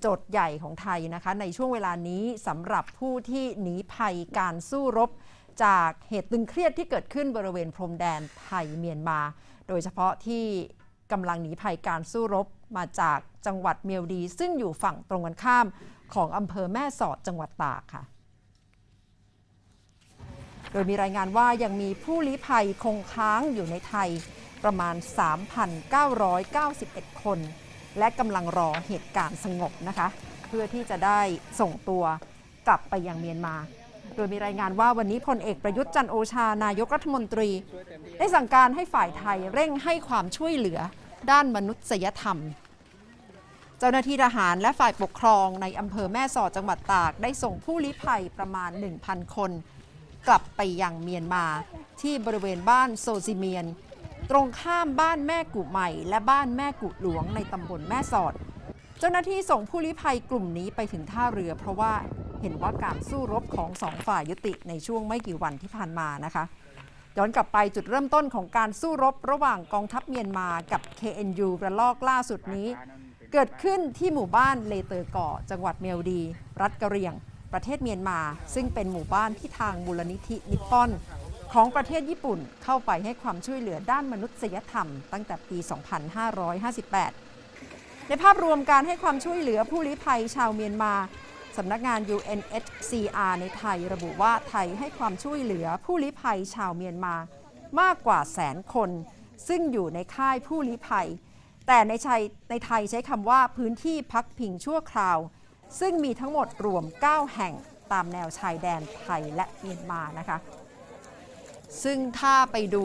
โจทย์ใหญ่ของไทยนะคะ ในช่วงเวลานี้สำหรับผู้ที่หนีภัยการสู้รบ จากเหตุตึงเครียดที่เกิดขึ้นบริเวณพรมแดนไทยเมียนมา โดยเฉพาะที่กำลังหนีภัยการสู้รบมาจากจังหวัดเมียวดี ซึ่งอยู่ฝั่งตรงกันข้ามของอำเภอแม่สอดจังหวัดตากค่ะ โดยมีรายงานว่ายังมีผู้ลี้ภัยคงค้างอยู่ในไทยประมาณ 3,991 คน และกำลังรอเหตุการณ์สงบนะคะ เพื่อที่จะได้ส่งตัวกลับไปยังเมียนมา โดยมีรายงานว่าวันนี้พลเอกประยุทธ์จันโอชานายกรัฐมนตรี ได้สั่งการให้ฝ่ายไทยเร่งให้ความช่วยเหลือด้านมนุษยธรรม เจ้าหน้าที่ทหารและฝ่ายปกครองในอำเภอแม่สอดจังหวัดตาก ได้ส่งผู้ลี้ภัยประมาณ 1,000 คน กลับไปยังเมียนมาที่บริเวณบ้านโซซิเมียน ตรงข้ามบ้านแม่กุใหม่ และบ้านแม่กุหลวงในตำบลแม่สอด เจ้าหน้าที่ส่งผู้ลี้ภัยกลุ่มนี้ไปถึงท่าเรือ เพราะว่าเห็นว่าการสู้รบของสองฝ่ายยุติในช่วงไม่กี่วันที่ผ่านมานะคะย้อนกลับไปจุดเริ่มต้นของการสู้รบระหว่างกองทัพเมียนมากับ KNU ระลอกล่าสุดนี้ เกิดขึ้นที่หมู่บ้านเลเตอร์ก่อ จังหวัดเมียวดี รัฐกะเรียง ประเทศเมียนมา ซึ่งเป็นหมู่บ้านที่ทางมูลนิธินิปปอน ของประเทศญี่ปุ่นเข้าไปให้ความช่วยเหลือด้านมนุษยธรรม ตั้งแต่ปี 2558 ในภาพรวมการให้ความช่วยเหลือผู้ลี้ภัยชาวเมียนมาสำนักงาน UNHCR ในไทยระบุว่าไทยให้ความช่วยเหลือผู้ลี้ภัยชาวเมียนมามากกว่าแสนคน ซึ่งอยู่ในค่ายผู้ลี้ภัย แต่ในไทยในไทยใช้คำว่าพื้นที่พักพิงชั่วคราว ซึ่งมีทั้งหมดรวม 9 แห่งตามแนวชายแดนไทยและเมียนมานะคะ ซึ่งถ้าไปดู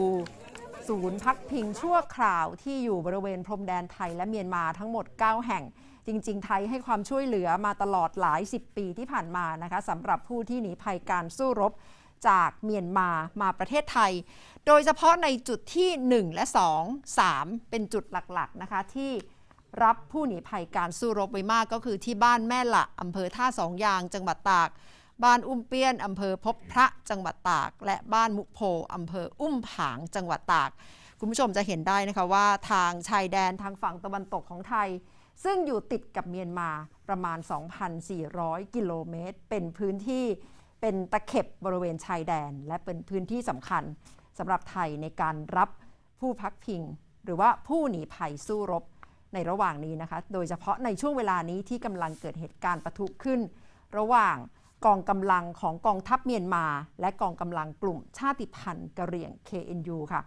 ศูนย์พักพิงชั่วคราวที่อยู่บริเวณพรมแดนไทยและเมียนมาทั้งหมด 9 แห่ง จริง ๆ ไทยให้ความช่วยเหลือมาตลอดหลาย 10 ปีที่ผ่านมานะคะสำหรับผู้ที่หนีภัยการสู้รบจากเมียนมามาประเทศไทย โดยเฉพาะในจุดที่ 1 และ 2 3 เป็นจุดหลักๆนะคะที่รับผู้หนีภัยการสู้รบไว้มากก็คือที่บ้านแม่ละอำเภอท่าสองยางจังหวัดตาก บ้านอุ้มเปี้ยนอำเภอพบพระจังหวัดตาก และบ้านมุโพอำเภออุ้มผางจังหวัดตาก คุณผู้ชมจะเห็นได้นะคะว่าทางชายแดนทางฝั่งตะวันตกของไทย ซึ่งอยู่ติดกับเมียนมาประมาณ 2,400 กิโลเมตร เป็นพื้นที่เป็นตะเข็บบริเวณชายแดน และเป็นพื้นที่สำคัญสำหรับไทยในการรับผู้พักพิง หรือว่าผู้หนีภัยสู้รบในระหว่างนี้นะคะ โดยเฉพาะในช่วงเวลานี้ที่กำลังเกิดเหตุการณ์ประทุขึ้น ระหว่าง กองกำลังของกองทัพเมียนมา และกองกำลังกลุ่มชาติพันธุ์กะเหรี่ยง KNU ค่ะ